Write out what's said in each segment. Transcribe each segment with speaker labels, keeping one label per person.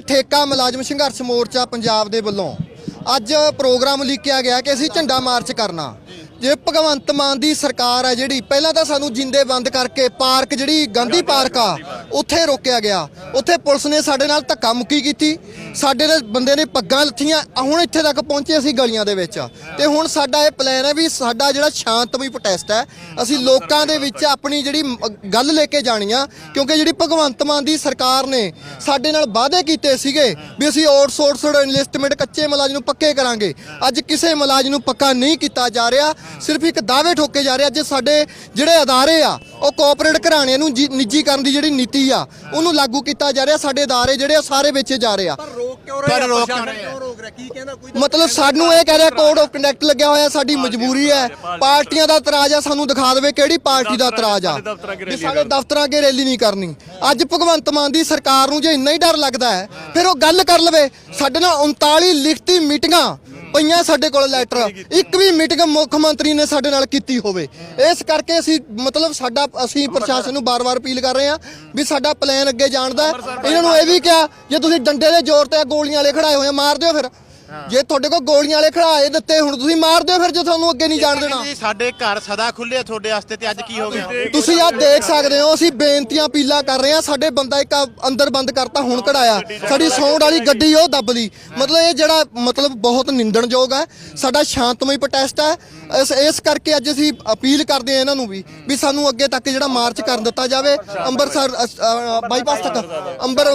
Speaker 1: ਠੇਕਾ ਮੁਲਾਜ਼ਮ ਸੰਘਰਸ਼ ਮੋਰਚਾ ਪੰਜਾਬ ਦੇ ਵੱਲੋਂ ਅੱਜ ਪ੍ਰੋਗਰਾਮ ਲਿਖਿਆ ਗਿਆ ਕਿ ਅਸੀਂ ਝੰਡਾ ਮਾਰਚ ਕਰਨਾ। ਜੇ ਭਗਵੰਤ ਮਾਨ ਦੀ ਸਰਕਾਰ ਹੈ ਜਿਹੜੀ, ਪਹਿਲਾਂ ਤਾਂ ਸਾਨੂੰ ਜਿੰਦੇ ਬੰਦ ਕਰਕੇ ਪਾਰਕ ਜਿਹੜੀ ਗਾਂਧੀ ਪਾਰਕ ਆ, ਉੱਥੇ ਰੋਕਿਆ ਗਿਆ। ਉੱਥੇ ਪੁਲਿਸ ਨੇ ਸਾਡੇ ਨਾਲ ਧੱਕਾ ਮੁੱਕੀ ਕੀਤੀ। ਸਾਡੇ ਦੇ ਬੰਦੇ ਨੇ ਪੱਗਾਂ ਲੱਥੀਆਂ ਹੁਣ ਇੱਥੇ ਤੱਕ ਪਹੁੰਚੇ ਅਸੀਂ ਗਲੀਆਂ ਦੇ ਵਿੱਚ। ਤੇ ਹੁਣ ਸਾਡਾ ਇਹ ਪਲਾਨ ਹੈ ਵੀ ਸਾਡਾ ਜਿਹੜਾ ਸ਼ਾਂਤਮਈ ਪ੍ਰੋਟੈਸਟ ਹੈ, ਅਸੀਂ ਲੋਕਾਂ ਦੇ ਵਿੱਚ ਆਪਣੀ ਜਿਹੜੀ ਗੱਲ ਲੈ ਕੇ ਜਾਣੀ ਆ, ਕਿਉਂਕਿ ਜਿਹੜੀ ਭਗਵੰਤ ਮਾਨ ਦੀ ਸਰਕਾਰ ਨੇ ਸਾਡੇ ਨਾਲ ਵਾਅਦੇ ਕੀਤੇ ਸੀਗੇ ਵੀ ਅਸੀਂ ਆਊਟਸੋਰਸਡ ਇਨਵੈਸਟਮੈਂਟ ਕੱਚੇ ਮੁਲਾਜ਼ਮ ਨੂੰ ਪੱਕੇ ਕਰਾਂਗੇ। ਅੱਜ ਕਿਸੇ ਮੁਲਾਜ਼ਮ ਨੂੰ ਪੱਕਾ ਨਹੀਂ ਕੀਤਾ ਜਾ ਰਿਹਾ, ਸਿਰਫ ਇੱਕ ਦਾਅਵੇ ਠੋਕੇ ਜਾ ਰਹੇ ਅੱਜ ਸਾਡੇ ਜਿਹੜੇ ਅਦਾਰੇ ਆ, ਉਹ ਕੋਆਪਰੇਟ ਘਰਾਣਿਆਂ ਨੂੰ ਜੀ- ਨਿੱਜੀਕਰਨ ਦੀ ਜਿਹੜੀ ਨੀਤੀ ਆ, ਉਹਨੂੰ ਲਾਗੂ ਕੀਤਾ ਜਾ ਰਿਹਾ, ਸਾਡੇ ਅਦਾਰੇ ਜਿਹੜੇ ਆ, ਸਾਰੇ ਵੇਚੇ ਜਾ ਰਹੇ ਆ।
Speaker 2: ਰੋਕ ਕਿਉਂ ਰਹੇ
Speaker 3: ਰੋਕ ਕਿਉਂ ਰਹੇ ਆ?
Speaker 2: ਕਿਉਂ ਰੋਕ ਰਿਹਾ ਕੀ ਕਹਿੰਦਾ ਕੋਈ
Speaker 1: ਮਤਲਬ ਸਾਨੂੰ ਇਹ ਕਹਿ ਰਿਹਾ ਕੋਡ ਆਫ ਕੰਡਕਟ ਲੱਗਿਆ ਹੋਇਆ ਸਾਡੀ ਮਜਬੂਰੀ ਹੈ। ਪਾਰਟੀਆਂ ਦਾ ਇਤਰਾਜ਼ ਆ ਸਾਨੂੰ ਦਿਖਾ ਦੇਵੇ ਕਿਹੜੀ ਪਾਰਟੀ ਦਾ ਇਤਰਾਜ਼ ਆ। ਵੀ ਸਾਡੇ ਦਫ਼ਤਰਾਂ ਅੱਗੇ ਰੈਲੀ ਨਹੀਂ ਕਰਨੀ। ਅੱਜ ਭਗਵੰਤ ਮਾਨ ਦੀ ਸਰਕਾਰ ਨੂੰ ਜੇ ਇੰਨਾ ਹੀ ਡਰ ਲੱਗਦਾ ਹੈ ਫਿਰ ਉਹ ਗੱਲ ਕਰ ਲਵੇ। ਸਾਡੇ ਨਾਲ 39 ਲਿਖਤੀ ਮੀਟਿੰਗਾਂ ਪਈਆਂ ਸਾਡੇ ਕੋਲ ਲੈਟਰ। ਇੱਕ ਵੀ ਮੀਟਿੰਗ ਮੁੱਖ ਮੰਤਰੀ ਨੇ ਸਾਡੇ ਨਾਲ ਕੀਤੀ ਹੋਵੇ। ਇਸ ਕਰਕੇ ਅਸੀਂ ਮਤਲਬ ਸਾਡਾ ਅਸੀਂ ਪ੍ਰਸ਼ਾਸਨ ਨੂੰ ਬਾਰ-ਬਾਰ ਅਪੀਲ ਕਰ ਰਹੇ ਹਾਂ ਵੀ ਸਾਡਾ ਪਲਾਨ ਅੱਗੇ ਜਾਣ ਦਾ। ਇਹਨਾਂ ਨੂੰ ਇਹ ਵੀ ਕਿਹਾ ਜੇ ਤੁਸੀਂ ਡੰਡੇ ਦੇ ਜ਼ੋਰ ਤੇ ਗੋਲੀਆਂ ਵਾਲੇ ਖੜਾਏ ਹੋਏ ਮਾਰ ਦਿਓ ਫਿਰ। ਜੇ ਤੁਹਾਡੇ ਕੋਲ ਗੋਲੀਆਂ ਵਾਲੇ ਖੜਾਏ ਦਿੱਤੇ ਹੁਣ ਤੁਸੀਂ ਮਾਰ ਦਿਓ ਫਿਰ ਜੇ ਤੁਹਾਨੂੰ ਅੱਗੇ ਨਹੀਂ ਜਾਣ ਦੇਣਾ
Speaker 3: ਜੀ ਸਾਡੇ ਘਰ ਸਦਾ ਖੁੱਲੇ ਆ ਤੁਹਾਡੇ ਵਾਸਤੇ ਤੇ ਅੱਜ ਕੀ ਹੋ ਗਿਆ?
Speaker 1: ਤੁਸੀਂ ਆ ਦੇਖ ਸਕਦੇ ਹੋ। ਅਸੀਂ ਬੇਨਤੀਆਂ ਅਪੀਲਾਂ ਕਰ ਰਹੇ ਹਾਂ। ਸਾਡੇ ਬੰਦਾ ਇੱਕ ਆ ਅੰਦਰ ਬੰਦ ਕਰਤਾ ਹੁਣ ਕਢਾਇਆ। ਸਾਡੀ ਸੌਂਡ ਵਾਲੀ ਗੱਡੀ ਉਹ ਦੱਬ ਲਈ। ਮਤਲਬ ਇਹ ਜਿਹੜਾ ਮਤਲਬ ਬਹੁਤ ਨਿੰਦਣਯੋਗ ਹੈ। ਸਾਡਾ ਸ਼ਾਂਤਮਈ ਪ੍ਰੋਟੈਸਟ ਹੈ। ਇਸ ਇਸ ਕਰਕੇ ਅੱਜ ਅਸੀਂ ਅਪੀਲ ਕਰਦੇ ਹਾਂ ਇਹਨਾਂ ਨੂੰ ਵੀ ਵੀ ਸਾਨੂੰ ਅੱਗੇ ਤੱਕ ਜਿਹੜਾ ਮਾਰਚ ਕਰਨ ਦਿੱਤਾ ਜਾਵੇ ਅੰਮ੍ਰਿਤਸਰ ਅ, ਅ, ਬਾਈਪਾਸ ਤੱਕ। ਅੰਬਰ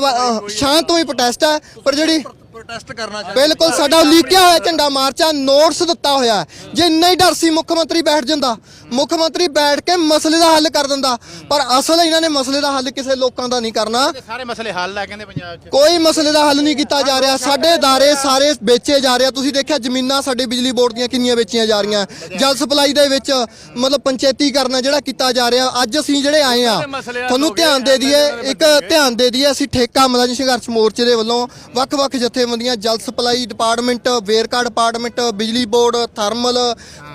Speaker 1: ਸ਼ਾਂਤਮਈ ਪ੍ਰੋਟੈਸਟ ਹੈ। ਪਰ ਜਿਹੜੀ
Speaker 2: ਪ੍ਰੋਟੈਸਟ ਕਰਨਾ ਚਾਹੁੰਦੇ
Speaker 1: ਬਿਲਕੁਲ ਸਾਡਾ ਲਿਖਿਆ ਹੋਇਆ ਝੰਡਾ ਮਾਰਚਾ ਨੋਟਸ ਦਿੱਤਾ ਹੋਇਆ ਹੈ। ਜੇ ਇੰਨਾ ਹੀ ਡਰ ਸੀ ਮੁੱਖ ਮੰਤਰੀ ਬੈਠ ਜਾਂਦਾ ਮੁੱਖ ਮੰਤਰੀ ਬੈਠ ਕੇ ਮਸਲੇ ਦਾ ਹੱਲ ਕਰ ਦਿੰਦਾ ਪਰ ਅਸਲ ਇਹਨਾਂ ਨੇ ਮਸਲੇ ਦਾ ਹੱਲ ਕਿਸੇ ਲੋਕਾਂ ਦਾ ਨਹੀਂ ਕਰਨਾ
Speaker 3: ਤੇ ਸਾਰੇ ਮਸਲੇ ਹੱਲ ਆ ਕਹਿੰਦੇ ਪੰਜਾਬ 'ਚ
Speaker 1: ਕੋਈ ਮਸਲੇ ਦਾ ਹੱਲ ਨਹੀਂ ਕੀਤਾ ਜਾ ਰਿਹਾ ਸਾਡੇ ادارے ਸਾਰੇ ਵੇਚੇ ਜਾ ਰਹੇ ਆ ਤੁਸੀਂ ਦੇਖਿਆ ਜ਼ਮੀਨਾਂ ਸਾਡੇ ਬਿਜਲੀ ਬੋਰਡ ਦੀਆਂ ਕਿੰਨੀਆਂ ਵੇਚੀਆਂ ਜਾ ਰਹੀਆਂ ਜਲ ਸਪਲਾਈ ਦੇ ਵਿੱਚ ਮਤਲਬ ਪੰਚਾਇਤੀਕਰਨ ਜਿਹੜਾ ਕੀਤਾ ਜਾ ਰਿਹਾ ਅੱਜ ਅਸੀਂ ਜਿਹੜੇ ਆਏ ਆ ਤੁਹਾਨੂੰ ਧਿਆਨ ਦੇ ਦਈਏ ਇੱਕ ਧਿਆਨ ਦੇ ਦਈਏ ਅਸੀਂ ਠੇਕਾ ਮੁਲਾਜ਼ਮ ਸੰਘਰਸ਼ ਮੋਰਚੇ ਦੇ ਵੱਲੋਂ ਵੱਖ-ਵੱਖ ਜਥੇਬੰਦੀਆਂ ਜਲ ਸਪਲਾਈ ਡਿਪਾਰਟਮੈਂਟ ਵੇਰਕਾ ਡਿਪਾਰਟਮੈਂਟ ਬਿਜਲੀ board thermal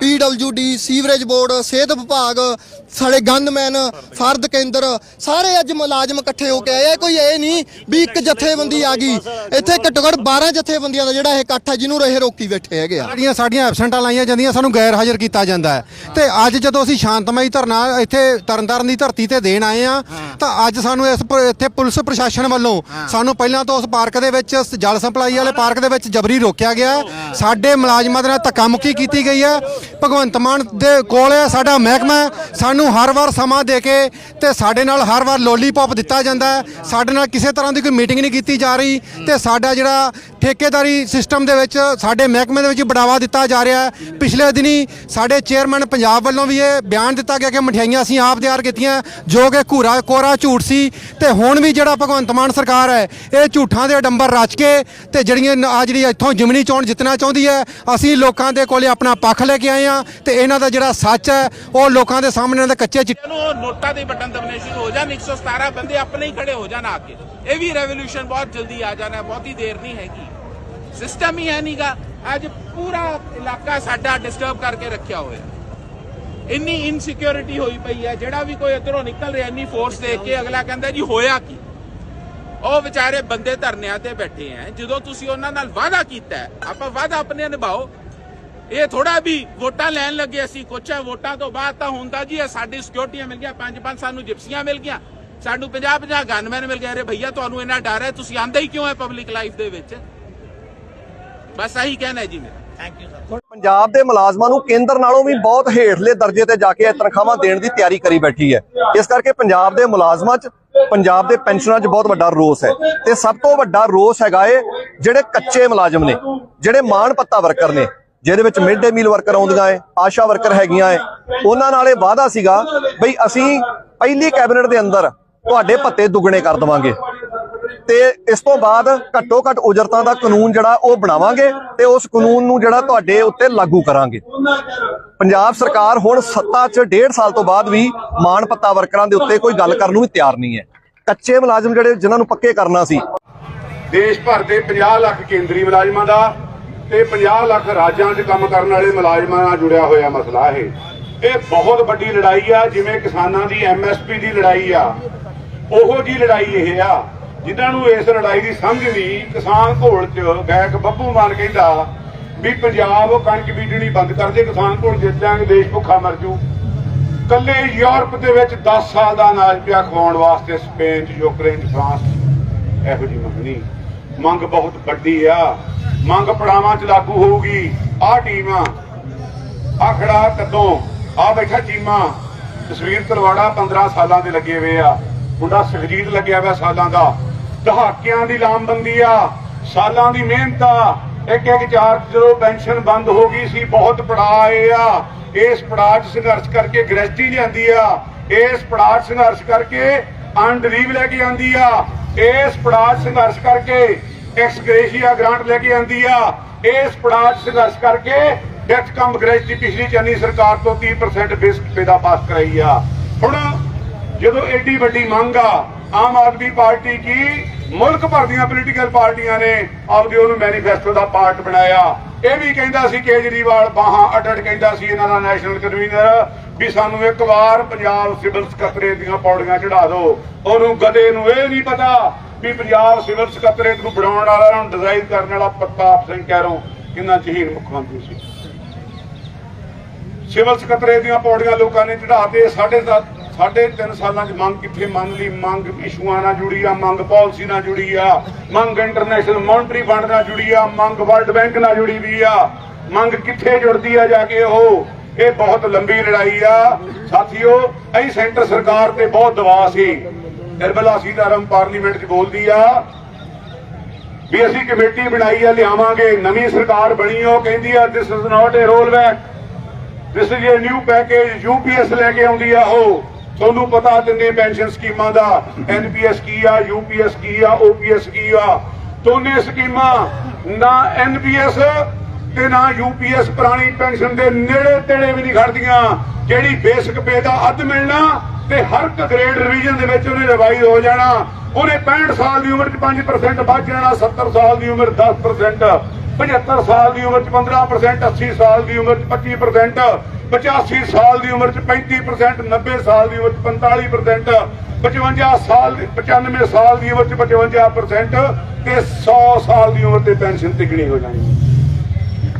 Speaker 1: PWD sewerage board ਸਿਹਤ ਵਿਭਾਗ ਸਾਡੇ ਗਨਮੈਨ ਫਰਦ ਕੇਂਦਰ ਸਾਰੇ ਅੱਜ ਮੁਲਾਜ਼ਮ ਇਕੱਠੇ ਹੋ ਕੇ ਆਏ ਆ। ਕੋਈ ਇਹ ਨਹੀਂ ਵੀ ਇੱਕ ਜਥੇਬੰਦੀ ਆ ਗਈ। ਇੱਥੇ ਘੱਟੋ ਘੱਟ 12 ਜਥੇਬੰਦੀਆਂ ਦਾ ਜਿਹੜਾ ਇਹ ਇਕੱਠ ਹੈ ਜਿਹਨੂੰ ਰਹੇ ਰੋਕੀ ਬੈਠੇ ਹੈਗੇ ਆ।
Speaker 4: ਸਾਡੀਆਂ ਸਾਡੀਆਂ ਐਬਸੈਂਟਾਂ ਲਾਈਆਂ ਜਾਂਦੀਆਂ ਸਾਨੂੰ ਗੈਰ ਹਾਜ਼ਰ ਕੀਤਾ ਜਾਂਦਾ ਹੈ। ਤੇ ਅੱਜ ਜਦੋਂ ਅਸੀਂ ਸ਼ਾਂਤਮਈ ਧਰਨਾ ਇੱਥੇ ਤਰਨਤਾਰਨ ਦੀ ਧਰਤੀ ਤੇ ਦੇਣ ਆਏ ਆ ਤਾਂ ਅੱਜ ਸਾਨੂੰ ਇਸ ਇੱਥੇ ਪੁਲਿਸ ਪ੍ਰਸ਼ਾਸਨ ਵੱਲੋਂ ਸਾਨੂੰ ਪਹਿਲਾਂ ਤੋਂ ਉਸ ਪਾਰਕ ਦੇ ਵਿੱਚ ਜਲ ਸਪਲਾਈ ਵਾਲੇ ਪਾਰਕ ਦੇ ਵਿੱਚ ਜਬਰੀ ਰੋਕਿਆ ਗਿਆ ਸਾਡੇ ਮੁਲਾਜ਼ਮਾਂ ਦੇ ਨਾਲ ਧੱਕਾ ਮੁੱਕੀ ਕੀਤੀ ਗਈ ਹੈ। ਭਗਵੰਤ ਮਾਨ ਦੇ ਕੋਲ ਹੈ, ਸਾਡਾ ਮਹਿਕਮਾ ਸਾਨੂੰ ਹਰ ਵਾਰ ਸਮਾਂ ਦੇ ਕੇ ਤੇ ਸਾਡੇ ਨਾਲ ਹਰ ਵਾਰ ਲੋਲੀਪੌਪ ਦਿੱਤਾ ਜਾਂਦਾ ਹੈ। ਸਾਡੇ ਨਾਲ ਕਿਸੇ ਤਰ੍ਹਾਂ ਦੀ ਕੋਈ ਮੀਟਿੰਗ ਨਹੀਂ ਕੀਤੀ ਜਾ ਰਹੀ ਤੇ ਸਾਡਾ ਜਿਹੜਾ ਠੇਕੇਦਾਰੀ ਸਿਸਟਮ ਦੇ ਵਿੱਚ ਸਾਡੇ ਮਹਿਕਮੇ ਦੇ ਵਿੱਚ ਬੜਾਵਾ ਦਿੱਤਾ ਜਾ ਰਿਹਾ ਹੈ। ਪਿਛਲੇ ਦਿਨੀ ਸਾਡੇ ਚੇਅਰਮੈਨ ਪੰਜਾਬ ਵੱਲੋਂ ਵੀ ਇਹ ਬਿਆਨ ਦਿੱਤਾ ਗਿਆ ਕਿ ਮਠਿਆਈਆਂ ਅਸੀਂ ਆਪ ਤਿਆਰ ਕੀਤੀਆਂ, ਜੋ ਕਿ ਘੂਰਾ, ਕੋਰਾ ਝੂਠ ਸੀ ਤੇ ਹੁਣ ਵੀ ਜਿਹੜਾ ਭਗਵੰਤ ਮਾਨ ਸਰਕਾਰ ਹੈ, ਇਹ ਝੂਠਾਂ ਦੇ ਡੰਬਰ ਰਚ ਕੇ ਤੇ ਜਿਹੜੀਆਂ ਆ ਜਿਹੜੀ ਇੱਥੋਂ ਜਿਮਨੀ ਚੋਣ ਜਿੱਤਣਾ ਚਾਹੁੰਦੀ ਹੈ, ਅਸੀਂ ਲੋਕਾਂ ਦੇ ਕੋਲੇ ਆਪਣਾ ਪੱਖ ਲੈ ਕੇ ਆਏ ਆ ਤੇ ਇਹਨਾਂ ਦਾ ਜਿਹੜਾ ਸੱਚ ਹੈ, ਉਹ ਲੋਕਾਂ ਦੇ ਸਾਹਮਣੇ ਇਹਨਾਂ ਦੇ ਕੱਚੇ ਚਿੱਟੇ
Speaker 5: ਨੂੰ ਉਹ ਨੋਟਾਂ ਦੇ ਬਟਨ ਦਬਨੇ ਸ਼ੁਰੂ ਹੋ ਜਾਣ 117 ਬੰਦੇ ਆਪਣੇ ਹੀ ਖੜੇ ਹੋ ਜਾਣ ਆ ਕੇ। ਇਹ ਵੀ ਰੈਵੋਲੂਸ਼ਨ ਬਹੁਤ ਜਲਦੀ ਆ ਜਾਣਾ, ਬਹੁਤੀ ਦੇਰ ਨਹੀਂ ਹੈਗੀ। ਸਿਸਟਮ ਹੀ ਹੈ ਨਹੀਂਗਾ ਅੱਜ ਪੂਰਾ ਇਲਾਕਾ ਸਾਡਾ ਡਿਸਟਰਬ ਕਰਕੇ ਰੱਖਿਆ ਹੋਇਆ। ਇੰਨੀ ਇਨਸਿਕਿਉਰਿਟੀ ਹੋਈ ਪਈ ਹੈ। ਜਿਹੜਾ ਵੀ ਕੋਈ ਇਧਰੋਂ ਨਿਕਲ ਰਿਹਾ, ਇੰਨੀ ਫੋਰਸ ਦੇਖ ਕੇ ਅਗਲਾ ਕਹਿੰਦਾ, ਜੀ ਹੋਇਆ ਕੀ? ਉਹ ਵਿਚਾਰੇ ਬੰਦੇ ਧਰਨਿਆਂ ਤੇ ਬੈਠੇ ਆ ਜਦੋਂ ਤੁਸੀਂ ਉਹਨਾਂ ਨਾਲ ਵਾਅਦਾ ਕੀਤਾ ਆਪਾਂ ਵਾਅਦਾ ਆਪਣੇ ਨਿਭਾਓ। ਇਹ ਥੋੜਾ ਵੀ ਵੋਟਾਂ ਲੈਣ ਲੱਗੇ ਅਸੀਂ, ਕੁਛ ਹੈ ਵੋਟਾਂ ਤੋਂ ਬਾਅਦ ਤਾਂ ਹੁੰਦਾ ਜੀ, ਇਹ ਸਾਡੀ ਸਿਕਿਉਰਟੀਆਂ ਮਿਲ ਗਿਆ ਪੰਜ ਪੰਜ ਸਾਨੂੰ ਜਿਪਸੀਆਂ ਮਿਲ ਗਿਆ, ਸਾਨੂੰ 50 50 ਗਨਮੈਨ ਮਿਲ ਗਏ। ਅਰੇ ਭਈਆ, ਤੁਹਾਨੂੰ ਇੰਨਾ ਡਰ ਹੈ, ਤੁਸੀਂ ਆਂਦੇ ਹੀ ਕਿਉਂ ਹੈ ਪਬਲਿਕ ਲਾਈਫ ਦੇ ਵਿੱਚ? ਬਸ ਆਹੀ ਕਹਿਣਾ ਹੈ ਜੀ ਮੇਰਾ
Speaker 2: ਪੰਜਾਬ ਦੇ ਮੁਲਾਜ਼ਮਾਂ ਨੂੰ ਕੇਂਦਰ ਨਾਲੋਂ ਵੀ ਬਹੁਤ ਹੇਠਲੇ ਦਰਜੇ ਤੇ ਜਾ ਕੇ ਇਹ ਤਨਖਾਹਾਂ ਦੇਣ ਦੀ ਤਿਆਰੀ ਕਰੀ ਬੈਠੀ ਹੈ। ਇਸ ਕਰਕੇ ਪੰਜਾਬ ਦੇ ਮੁਲਾਜ਼ਮਾਂ 'ਚ ਪੰਜਾਬ ਦੇ ਪੈਨਸ਼ਨਰਾਂ 'ਚ ਬਹੁਤ ਵੱਡਾ ਰੋਸ ਹੈ। ਤੇ ਸਭ ਤੋਂ ਵੱਡਾ ਰੋਸ ਹੈਗਾ ਏ ਜਿਹੜੇ ਕੱਚੇ ਮੁਲਾਜ਼ਮ ਨੇ ਜਿਹੜੇ ਮਾਣ ਪੱਤਾ ਵਰਕਰ ਨੇ ਜਿਹਦੇ ਵਿੱਚ ਮਿਡ ਡੇ ਮੀਲ ਵਰਕਰ ਆਉਂਦੀਆਂ ਏ ਆਸ਼ਾ ਵਰਕਰ ਹੈਗੀਆਂ ਏ ਉਹਨਾਂ ਨਾਲ ਇਹ ਵਾਅਦਾ ਸੀਗਾ ਬਈ ਅਸੀਂ ਪਹਿਲੀ ਕੈਬਨਿਟ ਦੇ ਅੰਦਰ ਤੁਹਾਡੇ ਭੱਤੇ ਦੁੱਗਣੇ ਕਰ ਦਵਾਂਗੇ। ਤੇ ਇਸ ਤੋਂ ਬਾਅਦ ਘੱਟੋ ਘੱਟ ਉਜਰਤਾਂ ਦਾ ਕਾਨੂੰਨ ਜਿਹੜਾ ਉਹ ਬਣਾਵਾਂਗੇ ਤੇ ਉਸ ਕਾਨੂੰਨ ਨੂੰ ਜਿਹੜਾ ਤੁਹਾਡੇ ਉੱਤੇ ਲਾਗੂ ਕਰਾਂਗੇ। ਪੰਜਾਬ ਸਰਕਾਰ ਹੁਣ ਸੱਤਾ 'ਚ ਡੇਢ ਸਾਲ ਤੋਂ ਬਾਅਦ ਵੀ ਮਾਣ ਪੱਤਾ ਵਰਕਰਾਂ ਦੇ ਉੱਤੇ ਕੋਈ ਗੱਲ ਕਰਨ ਨੂੰ ਵੀ ਤਿਆਰ ਨਹੀਂ ਹੈ। ਕੱਚੇ ਮੁਲਾਜ਼ਮ ਜਿਹੜੇ ਜਿਨ੍ਹਾਂ ਨੂੰ ਪੱਕੇ ਕਰਨਾ ਸੀ।
Speaker 6: ਦੇਸ਼ ਭਰ ਦੇ 50 ਲੱਖ ਕੇਂਦਰੀ ਮੁਲਾਜ਼ਮਾਂ ਦਾ ਤੇ 50 ਲੱਖ ਰਾਜਾਂ 'ਚ ਕੰਮ ਕਰਨ ਵਾਲੇ ਮੁਲਾਜ਼ਮਾਂ ਨਾਲ ਜੁੜਿਆ ਹੋਇਆ ਮਸਲਾ ਇਹ। ਇਹ ਬਹੁਤ ਵੱਡੀ ਲੜਾਈ ਆ, ਜਿਵੇਂ ਕਿਸਾਨਾਂ ਦੀ ਐਮਐਸਪੀ ਦੀ ਲੜਾਈ ਆ। ਉਹੋ ਜੀ ਲੜਾਈ ਇਹ ਆ। ਜਿਨ੍ਹਾਂ ਨੂੰ ਇਸ ਲੜਾਈ ਦੀ ਸਮਝ ਨਹੀਂ, ਕਿਸਾਨ ਘੋਲ 'ਚ ਗਾਇਕ ਬੱਬੂ ਮਾਨ ਕਹਿੰਦਾ ਵੀ ਪੰਜਾਬ ਕਣਕ ਬੀਜਣੀ ਬੰਦ ਕਰ ਦੇ, ਕਿਸਾਨ ਘੋਲ ਜਿੱਤ ਜਾਣਗੇ, ਦੇਸ਼ ਭੁੱਖਾ ਮਰ ਜੂ। ਕੱਲੇ ਯੂਰਪ ਦੇ ਵਿੱਚ 10 ਸਾਲ ਦਾ ਅਨਾਜ ਪਿਆ ਖਵਾਉਣ ਵਾਸਤੇ ਸਪੇਨ 'ਚ, ਯੂਕਰੇਨ 'ਚ, ਫਰਾਂਸ ਇਹੋ ਜੀ ਮੰਗ ਮੰਗ ਬਹੁਤ ਵੱਡੀ ਆ। ਮੰਗ ਪੜਾਵਾਂ 'ਚ ਲਾਗੂ ਹੋਊਗੀ। ਆਹ ਟੀਮ ਆ ਖੜਾ ਕਦੋਂ ਆ ਬੈਠਾ ਟੀਮਾਂ ਤਸਵੀਰ ਤਲਵਾੜਾ 15 ਸਾਲਾਂ ਦੇ ਲੱਗੇ ਹੋਏ ਆ। ਮੁੰਡਾ ਸੁਖਜੀਤ ਲੱਗਿਆ ਹੋਇਆ ਸਾਲਾਂ ਦਾ। ਦਹਾਕਿਆਂ ਦੀ ਲਾਮਬੰਦੀ ਆ, ਸਾਲਾਂ ਦੀ ਮਿਹਨਤ ਆ। ਇੱਕ ਇੱਕ ਚਾਰ ਜਦੋਂ ਪੈਨਸ਼ਨ ਬੰਦ ਹੋ ਗਈ ਸੀ, ਬਹੁਤ ਪੜਾਅ ਆਏ ਆ। ਇਸ ਪੜਾਅ 'ਚ ਸੰਘਰਸ਼ ਕਰਕੇ ਗ੍ਰੈਜੂਟੀ ਲਿਆਂਦੀ ਆ। ਇਸ ਪੜਾਅ 'ਚ ਸੰਘਰਸ਼ ਕਰਕੇ ਅਨਡਰੀਵ ਲੈ ਕੇ ਆਂਦੀ ਆ। ਇਸ ਪੜਾਅ 'ਚ ਸੰਘਰਸ਼ ਕਰਕੇ ਐਕਸ ਗ੍ਰੇਸ਼ੀਆ ਗ੍ਰਾਂਟ ਲੈ ਕੇ ਆਂਦੀ ਆ। ਇਸ ਪੜਾਅ 'ਚ ਸੰਘਰਸ਼ ਕਰਕੇ ਡੈਥ ਕਮ ਗ੍ਰੈਜੂਟੀ ਪਿਛਲੀ ਚੰਨੀ ਸਰਕਾਰ ਤੋਂ 30% ਬੇਸਿਕ ਪੇ ਪਾਸ ਕਰਾਈ ਆ। ਹੁਣ ਜਦੋਂ ਐਡੀ ਵੱਡੀ ਮੰਗ ਆ ਆਮ ਆਦਮੀ ਪਾਰਟੀ ਕੀ ਮੁਲਕ ਭਰ ਦੀਆਂ ਪੋਲੀਟੀਕਲ ਪਾਰਟੀਆਂ ਨੇ ਆਪਦੇ ਉਹਨੂੰ ਮੈਨੀਫੈਸਟੋ ਦਾ ਪਾਰਟ ਬਣਾਇਆ। ਇਹ ਵੀ ਕਹਿੰਦਾ ਸੀ ਕੇਜਰੀਵਾਲ, ਬਾਹਾਂ ਅਟੜ ਕਹਿੰਦਾ ਸੀ ਇਹਨਾਂ ਦਾ ਨੈਸ਼ਨਲ ਕਨਵੀਨਰ ਵੀ ਸਾਨੂੰ ਇੱਕ ਵਾਰ ਪੰਜਾਬ ਸਿਵਲ ਸਕੱਤਰੇਤ ਦੀਆਂ ਪੌੜੀਆਂ ਚੜਾ ਦਿਓ। ਉਹਨੂੰ ਗਦੇ ਨੂੰ ਇਹ ਨਹੀਂ ਪਤਾ ਵੀ ਪੰਜਾਬ ਸਿਵਲ ਸਕੱਤਰੇਤ ਨੂੰ ਬਣਾਉਣ ਵਾਲਾ ਉਹਨੂੰ ਡਿਜ਼ਾਈਨ ਕਰਨ ਵਾਲਾ ਪ੍ਰਤਾਪ ਸਿੰਘ ਕਹਿਰੋਂ ਕਿੰਨਾ ਚਹੀਨ ਮੁੱਖ ਮੰਤਰੀ ਸੀ। ਸਿਵਲ ਸਕੱਤਰੇਤ ਦੀਆਂ ਪੌੜੀਆਂ ਲੋਕਾਂ ਨੇ ਚੜਾਤੇ 7.5 ਸਾਡੇ 3 ਸਾਲਾਂ 'ਚ ਮੰਗ ਕਿੱਥੇ ਮੰਨ ਲਈ? ਮੰਗ ਇਸ਼ੂਆਂ ਨਾਲ ਜੁੜੀ ਆ, ਮੰਗ ਪਾਲਿਸੀ ਨਾਲ ਜੁੜੀ ਆ, ਮੰਗ ਇੰਟਰਨੈਸ਼ਨਲ ਮੋਨਟਰੀ ਫੰਡ ਨਾਲ ਜੁੜੀ ਆ, ਮੰਗ ਵਰਲਡ ਬੈਂਕ ਨਾਲ ਜੁੜੀ ਵੀ ਆ। ਮੰਗ ਕਿੱਥੇ ਜੁੜਦੀ ਆ ਜਾ ਕੇ ਉਹ? ਇਹ ਬਹੁਤ ਲੰਬੀ ਲੜਾਈ ਆ। ਸਾਥੀਓ, ਅਸੀਂ ਸੈਂਟਰ ਸਰਕਾਰ ਤੇ ਬਹੁਤ ਦਬਾਅ ਸੀ। ਨਿਰਮਲਾ ਸੀਤਾਰਮ ਪਾਰਲੀਮੈਂਟ 'ਚ ਬੋਲਦੀ ਆ ਵੀ ਅਸੀਂ ਕਮੇਟੀ ਬਣਾਈ ਆ, ਲਿਆਵਾਂਗੇ। ਨਵੀਂ ਸਰਕਾਰ ਬਣੀ ਉਹ ਕਹਿੰਦੀ ਆ this is not a roll back this is a new package UPS ਲੈ ਕੇ ਆਉਂਦੀ ਆ ਉਹ। ਤੁਹਾਨੂੰ ਪਤਾ ਤਿੰਨੇ ਪੈਨਸ਼ਨ ਸਕੀਮਾਂ ਦਾ? ਐਨਪੀਐਸ ਕੀ ਆ ਯੂਪੀਐਸ ਕੀ ਆ ਓਪੀਐਸ ਕੀ ਆ? ਦੋਨੇ ਸਕੀਮਾਂ ਨਾ ਐਨਪੀਐਸ ਤੇ ਨਾ ਯੂਪੀਐਸ ਪੁਰਾਣੀ ਪੈਨਸ਼ਨ ਦੇ ਨੇੜੇ ਤੇੜੇ ਵੀ ਨਹੀਂ ਖੜਦੀਆਂ ਜਿਹੜੀ ਬੇਸਿਕ ਪੇ ਦਾ ਅੱਧ ਮਿਲਣਾ ਤੇ ਹਰ ਗ੍ਰੇਡ ਰਿਵੀਜ਼ਨ ਦੇ ਵਿੱਚ ਉਹਨੇ ਰਿਵਾਈਜ਼ ਹੋ ਜਾਣਾ। ਉਹਨੇ 65 ਸਾਲ ਦੀ ਉਮਰ 'ਚ 5% ਵੱਧ ਜਾਣਾ 70 ਸਾਲ ਦੀ ਉਮਰ 10% 75 ਸਾਲ ਦੀ ਉਮਰ 'ਚ 15% 80 ਸਾਲ ਦੀ ਉਮਰ 'ਚ 25% 85 ਸਾਲ ਦੀ ਉਮਰ 'ਚ 35% 90 ਸਾਲ ਦੀ ਉਮਰ 'ਚ 45% 55 ਸਾਲ ਦੀ 95 ਸਾਲ ਦੀ ਉਮਰ 'ਚ 55% ਤੇ 100 ਸਾਲ ਦੀ ਉਮਰ ਤੇ ਪੈਨਸ਼ਨ ਤਿਗਣੀ ਹੋ ਜਾਣੀ।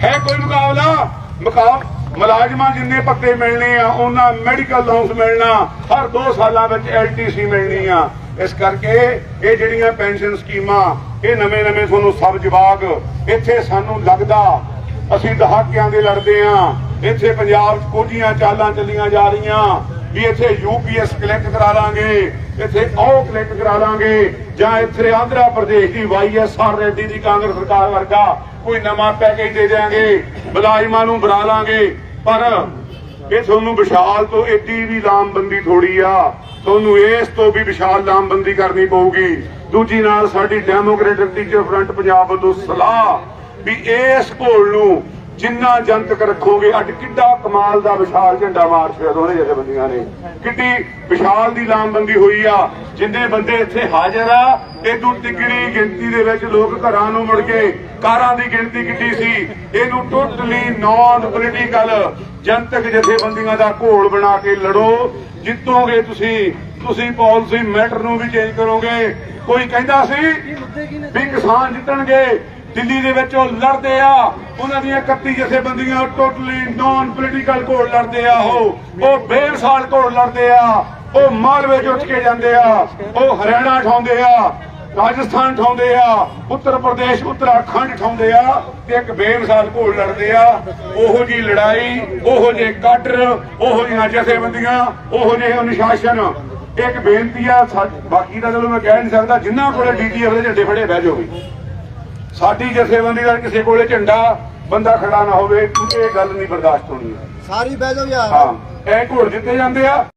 Speaker 6: ਹੈ ਕੋਈ ਮੁਕਾਬਲਾ? ਮੁਕਾਬ, ਮੁਲਾਜ਼ਮਾਂ ਜਿੰਨੇ ਪੱਤੇ ਮਿਲਣੇ ਆ, ਉਹਨਾਂ ਮੈਡੀਕਲ ਲੋਨਸ ਮਿਲਣਾ, ਹਰ 2 ਸਾਲਾਂ ਵਿੱਚ ਐਲਟੀਸੀ ਮਿਲਣੀ ਆ। ਇਸ ਕਰਕੇ ਇਹ ਜਿਹੜੀਆਂ ਪੈਨਸ਼ਨ ਸਕੀਮਾਂ, ਇਹ ਨਵੇਂ ਨਵੇਂ ਤੁਹਾਨੂੰ ਸਭ ਜਵਾਬ ਇੱਥੇ ਸਾਨੂੰ ਲੱਗਦਾ ਅਸੀਂ ਦਹਾਕਿਆਂ ਦੇ ਲੜਦੇ ਆ। ਇੱਥੇ ਪੰਜਾਬ 'ਚ ਕੋਝੀਆਂ ਚਾਲਾਂ ਚੱਲੀਆਂ ਜਾ ਰਹੀਆਂ। ਵੀ ਇੱਥੇ ਯੂਪੀਐਸ ਕਲੈਕਟ ਕਰਾ ਲਾਂਗੇ, ਇੱਥੇ ਉਹ ਕਲੈਕਟ ਕਰਾ ਲਾਂਗੇ, ਜਾਂ ਇੱਥੇ ਆਂਧਰਾ ਪ੍ਰਦੇਸ਼ ਦੀ ਵਾਈਐਸਆਰ ਰੈਡੀ ਦੀ ਕਾਂਗਰਸ ਸਰਕਾਰ ਵਰਗਾ ਕੋਈ ਨਵਾਂ ਪੈਕੇਜ ਦੇ ਦੇਾਂਗੇ ਮੁਲਾਜ਼ਮਾਂ ਨੂੰ ਬਣਾ ਲਾਂਗੇ। ਪਰ ਇਹ ਤੁਹਾਨੂੰ ਵਿਸ਼ਾਲ ਤੋਂ ਏਡੀ ਵੀ ਲਾਮਬੰਦੀ ਥੋੜੀ ਆ। ਤੁਹਾਨੂੰ ਇਸ ਤੋਂ ਵੀ ਵਿਸ਼ਾਲ ਲਾਮਬੰਦੀ ਕਰਨੀ ਪਊਗੀ। ਦੂਜੀ ਨਾਲ ਸਾਡੀ ਡੈਮੋਕ੍ਰੈਟਿਕ ਟੀਚਰ ਫਰੰਟ ਪੰਜਾਬ ਵੱਲੋਂ ਸਲਾਹ ਵੀ ਇਸ ਘੋਲ ਨੂੰ ਜਿੰਨਾ ਜਨਤਕ ਰੱਖੋਗੇ, ਅੱਜ ਕਿੱਡਾ ਕਮਾਲ ਦਾ ਵਿਸ਼ਾਲ ਝੰਡਾ ਮਾਰਚ ਹੋਇਆ ਦੋਨੇ ਜਥੇਬੰਦੀਆਂ ਨੇ। ਕਿੱਡੀ ਵਿਸ਼ਾਲ ਦੀ ਲਾਮਬੰਦੀ ਹੋਈ ਆ। ਜਿੰਨੇ ਬੰਦੇ ਇੱਥੇ ਹਾਜ਼ਰ ਆ, ਇਹਨੂੰ ਤਿੱਗਣੀ ਗਿਣਤੀ ਦੇ ਵਿੱਚ ਲੋਕ ਘਰਾਂ ਨੂੰ ਮੁੜ ਗਏ ਕਾਰਾਂ ਦੀ ਗਿਣਤੀ ਕਿੱਡੀ ਸੀ। ਇਹਨੂੰ ਟੋਟਲੀ ਨਾਨ ਪੋਲੀਟੀਕਲ ਜਨਤਕ ਜਥੇਬੰਦੀਆਂ ਦਾ ਘੋਲ ਬਣਾ ਕੇ ਲੜੋ। ਜਿੱਤੋਗੇ ਤੁਸੀਂ ਤੁਸੀਂ ਪਾਲਿਸੀ ਮੈਟਰ ਨੂੰ ਵੀ ਚੇਂਜ ਕਰੋਗੇ। ਕੋਈ ਕਹਿੰਦਾ ਸੀ ਵੀ ਕਿਸਾਨ ਜਿੱਤਣਗੇ ਦਿੱਲੀ ਦੇ ਵਿੱਚ ਉਹ ਲੜਦੇ ਆ। ਉਹਨਾਂ ਦੀਆਂ 31 ਜਥੇਬੰਦੀਆਂ ਟੋਟਲੀ ਨਾਨ ਪੋਲੀਟੀਕਲ ਘੋਲ ਲੜਦੇ ਆ ਉਹ। ਉਹ ਬੇਮਿਸਾਲ ਘੋਲ ਲੜਦੇ ਆ। ਉਹ ਮਾਲਵੇ 'ਚ ਉੱਠ ਕੇ ਜਾਂਦੇ ਆ। ਉਹ ਹਰਿਆਣਾ ਠਾਉਂਦੇ ਆ, ਰਾਜਸਥਾਨ ਠਾਉਂਦੇ ਆ, ਉੱਤਰ ਪ੍ਰਦੇਸ਼, ਉੱਤਰਾਖੰਡ ਠਾਉਂਦੇ ਆ ਤੇ ਇੱਕ ਬੇਮਿਸਾਲ ਘੋਲ ਲੜਦੇ ਆ। ਉਹੋ ਜੀ ਲੜਾਈ, ਉਹੋ ਜੇ ਕਾਡਰ ਉਹੋ ਜਿਹੀਆਂ ਜਥੇਬੰਦੀਆਂ, ਉਹੋ ਜਿਹੇ ਅਨੁਸ਼ਾਸਨ। ਇੱਕ ਬੇਨਤੀ ਆ ਬਾਕੀ ਦਾ ਚਲੋ ਮੈਂ ਕਹਿ ਨਹੀਂ ਸਕਦਾ, ਜਿੰਨਾ ਕੋਲੇ ਡੀਟੀਐਫ ਦੇ ਝੰਡੇ ਫੜੇ ਬਹਿ ਜਾਓ ਵੀ। ਸਾਡੀ ਜਥੇਬੰਦੀ ਦਾ ਕਿਸੇ ਕੋਲੇ ਝੰਡਾ ਬੰਦਾ ਖੜਾ ਨਾ ਹੋਵੇ ਇਹ ਗੱਲ ਨਹੀਂ ਬਰਦਾਸ਼ਤ ਹੋਣੀ।
Speaker 1: ਸਾਰੀ ਬਹਿ ਜਾਓ ਯਾਰ।
Speaker 6: ਹਾਂ ਇਹ ਘੋੜ ਦਿੱਤੇ ਜਾਂਦੇ ਆ।